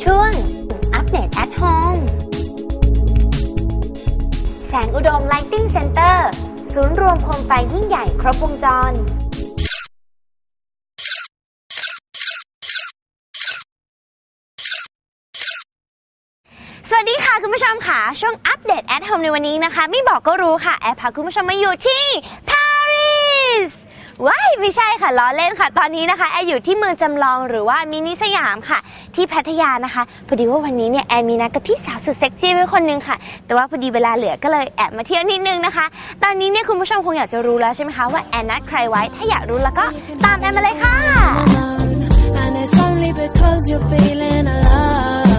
ช่วงอัปเดต at home แสงอุดม Lighting Center ศูนย์รวมโคมไฟยิ่งใหญ่ครบวงจร สวัสดีค่ะคุณผู้ชมค่ะ ช่วงอัปเดต at home ในวันนี้นะคะ ไม่บอกก็รู้ค่ะ แอร์พาคุณผู้ชมมาอยู่ที่ ว้ายไม่ใช่ค่ะล้อเล่นค่ะ ตอนนี้นะคะแอร์อยู่ที่เมืองจำลองหรือว่ามินิสยามค่ะ ที่พัทยานะคะพอดีว่าวันนี้เนี่ยแอร์มีนัดกับพี่สาวสุดเซ็กซี่ไว้คนนึงค่ะ แต่ว่าพอดีเวลาเหลือก็เลยแอบมาเที่ยวนิดนึงนะคะ ตอนนี้เนี่ยคุณผู้ชมคงอยากจะรู้แล้วใช่ไหมคะว่าแอนนัดใครไว้ถ้าอยากรู้แล้วก็ตามแอนมาเลยค่ะ And it's only because you're feeling alone.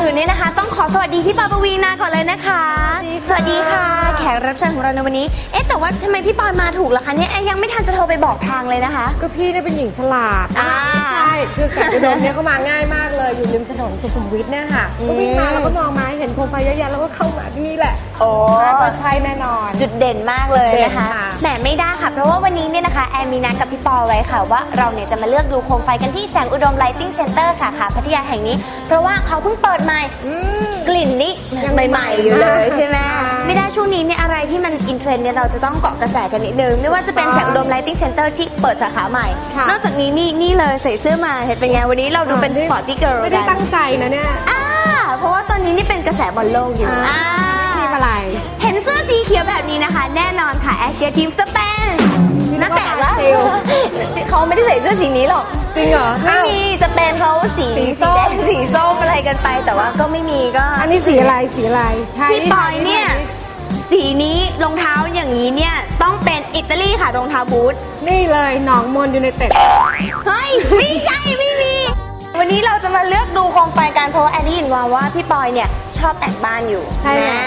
อนอื่นเนี่ยนะคะ ต้องขอสวัสดีพี่ปอยปวีนาก่อนเลยนะคะ สวัสดีค่ะ แขกรับเชิญของเราในวันนี้ เอ๊ะแต่ว่าทำไมพี่ปอยมาถูกล่ะคะเนี่ยแอนยังไม่ทันจะโทรไปบอกทางเลยนะคะ ก็พี่เนี่ยเป็นหญิงฉลาดอ่า ใช่คือแสงอุดมเนี่ยเขามาง่ายมากเลย อยู่ริมถนนสุขุมวิทเนี่ยค่ะก็วิ่งมาแล้วก็มองมาเห็นโคมไฟเยอะแยะแล้วก็เข้ามาที่นี่แหละโอ้ ก็ใช่แน่นอน จุดเด่นมากเลยนะคะเด่นค่ะ แหมไม่ได้ค่ะ เพราะว่าวันนี้เนี่ยนะคะแอนมีนัดกับพี่ปอไว้ค่ะ ว่าเราเนี่ยจะมาเลือกดูโคมไฟกันที่แสงอุดม Lighting Center สาขาพัทยาแห่งนี้ เพราะว่าเขาเพิ่งเปิดใหม่ กลิ่นนี่ยังใหม่ๆอยู่เลยใช่ไหมใช่ไม่ได้ช่วงนี้เนี่ยอะไรที่มันอินเทรนด์เนี่ยเราจะต้องเกาะกระแสกันนิดนึง ไม่ว่าจะเป็นแสงอุดม Lighting Center ที่เปิดสาขาใหม่ค่ะนอกจากนี้นี่นี่เลยใส่เสื้อมาเห็นเป็นไงวันนี้เราดูเป็นสปอร์ตตี้เกิร์ลไม่ได้กัตั้นงใจนะเนี่ยอ่าเพราะว่าตอนนี้นี่เป็นกระแสบอลโลกอยู่อ่าอ่าทีมอะไรเห็นเสื้อสีเขียวแบบนี้นะคะ แน่นอนค่ะแอชเชียร์ทีมสเปนน่าแตกแล้วซิลเขาไม่ได้ใส่เสื้อสีนี้หรอกจริงเหรอไม่อ้าวมีสเปนเขาสี สีส้มแดงสีส้มอะไรกันไป แต่ว่าก็ไม่มีก็อันนี้สีอะไรสีอะไรใช่พี่ปอยเนี่ย สีนี้รองเท้าอย่างนี้เนี่ยต้องเป็นอิตาลีค่ะรองเท้าบูทนี่เลยหนองมนยูไนเต็ดเฮ้ยไม่ใช่ไม่มี วันนี้เราจะมาเลือกดูโคมไฟกันเพราะว่าแอนได้ยินมาว่าพี่ปอยเนี่ยชอบแต่งบ้านอยู่ใช่แล้วนะ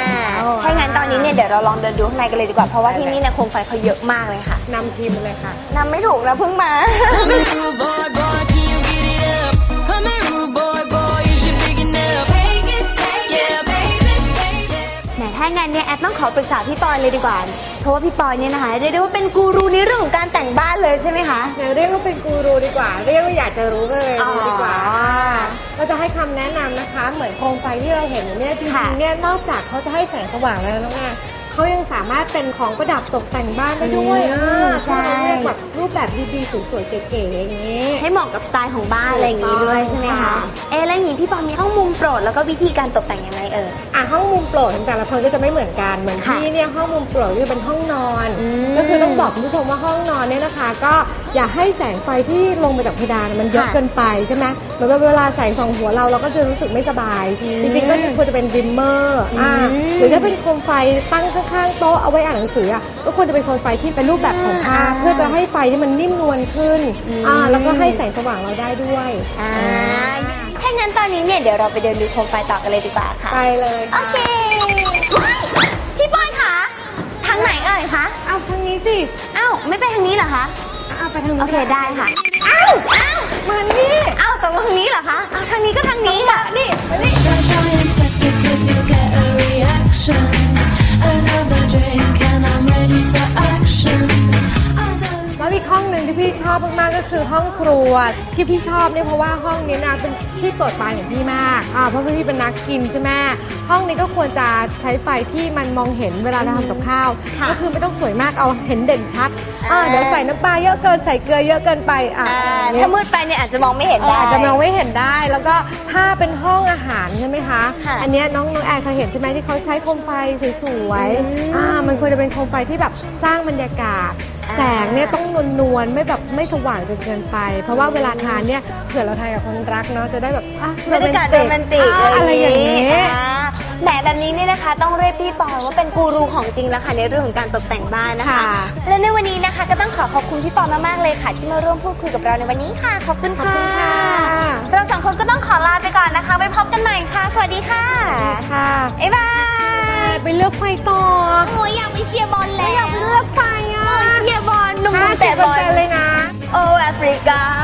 ถ้างั้นตอนนี้เนี่ยเดี๋ยวเราลองเดินดูข้างในกันเลยดีกว่าเพราะว่าที่นี่เนี่ยโคมไฟเขาเยอะมากเลยค่ะนำทีมมาเลยค่ะนำไม่ถูกนะเพิ่งมา ต้องขอปรึกษาพี่ปอยเลยดีกว่า เพราะว่าพี่ปอยเนี่ยนะคะเรียกได้ว่าเป็นกูรูในเรื่องของการแต่งบ้านเลยใช่ไหมคะ อย่าเรียกว่าเป็นกูรูดีกว่า เรียกว่าอยากจะรู้ก็เลยอ๋อรู้ดีกว่าเราจะให้คำแนะนำนะคะ เหมือนโคมไฟที่เราเห็นอยู่เนี่ยจริค่ะงๆเนี่ยนอกจากเขาจะให้แสงสว่างแล้วน้องแม่ เขายังสามารถเป็นของประดับตกแต่งบ้านได้ด้วยอืมอ่าใช่ เขาเรียกแบบรูปแบบดีๆสวยๆเก๋ๆอย่างนี้ ให้เหมาะกับสไตล์ของบ้านอะไรอย่างนี้ด้วยใช่ไหมคะ ค่ะ เอ๊ะแล้วอย่างนี้พี่ปอยมีห้องมุมโปรดแล้วก็วิธีการตกแต่งยังไงเอ่ย อะห้องมุมโปรดของแต่ละคนก็จะไม่เหมือนกันเหมือนค่ะที่เนี่ยห้องมุมโปรดก็จะเป็นห้องนอน อืมก็คือต้องบอกคุณผู้ชมว่าห้องนอนเนี่ยนะคะ ก็อย่าให้แสงไฟที่ลงมาจากเพดานมันเยอะค่ะเกินไปใช่ไหมเหมือนกับเวลาแสงส่องหัวเราเราก็จะรู้สึกไม่สบายอืมจริงๆก็ควรจะเป็นดิมเมอร์อ่าอืม หรือถ้าเป็นโคมไฟตั้งข้างๆโต๊ะเอาไว้อ่านหนังสืออะก็ควรจะเป็นโคมไฟที่เป็นรูปแบบของผ้าอ่าเพื่อจะให้ไฟที่มันนิ่มนวลขึ้นอืมอ่าแล้วก็ให้แสงสว่างเราได้ด้วยอ่าถ้างั้นตอนนี้เนี่ยเดี๋ยวเราไปเดินดูโคมไฟต่อกันเลยดีกว่าค่ะไปเลยโอเคว้ายพี่ปอยคะทางไหนเอ่ยคะเอาทางนี้สิอ้าวไม่ไปทางนี้เหรอคะเอาไปทางนี้โอเคได้ค่ะอ้าวอ้าวมานี่อ้าวตกลงทางนี้เหรอคะอ้าวทางนี้ก็ทางนี้ค่ะนี่ Don't try and another drink. ชอบมากๆก็คือห้องครัวที่พี่ชอบเนี่ยเพราะว่าห้องนี้นะเป็นที่โปรดปรานของพี่มากอ่าเพราะว่าพี่เป็นนักกินใช่ไหมห้องนี้ก็ควรจะใช้ไฟที่มันมองเห็นเวลาเราทำกับข้าว ค่ะก็คือไม่ต้องสวยมากเอาเห็นเด่นชัดอ่าอ่าเดี๋ยวใส่น้ำปลาเยอะเกินใส่เกลือเยอะเกินไปอ่าอ่าอย่างเงี้ถ้ายมืดไปเนี่ยอาจจะมองไม่เห็นเออได้ อาจจะมองไม่เห็นได้แล้วก็ถ้าเป็นห้องอาหารใช่ไหมคะ ค่ะ อันเนี้ยน้องน้องแอนเคยเห็นใช่ไหมที่เขาใช้โคมไฟสวยอืมๆอ่ามันควรจะเป็นโคมไฟที่แบบสร้างบรรยากาศอ่า แสงเนี่ยต้องนวลๆไม่แบบไม่สว่างจนเกินไป เพราะว่าเวลาทานเนี่ยเผื่อเราทานกับคนรักเนาะจะได้แบบอะ บรรยากาศโรแมนติกอ่าอะไรอย่างนี้ อ่าแหมแบบนี้เนี่ยนะคะ ต้องเรียกพี่ปอยว่าเป็นกูรูของจริงแล้วค่ะในเรื่องของการตกแต่งบ้านนะคะ ค่ะ และในวันนี้นะคะก็ต้องขอขอบคุณพี่ปอยมากๆเลยค่ะ ที่มาร่วมพูดคุยกับเราในวันนี้ค่ะ ขอบคุณค่ะ เราสองคนก็ต้องขอลาไปก่อนนะคะไว้พบกันใหม่ค่ะ สวัสดีค่ะ ค่ะบ๊ายบาย ไปเลือกไฟต่อ โอ้ยอยากไปเชียร์บอลแล้วอยากเลือกไฟอะ เตะบอลเลยนะ โอแอฟริกา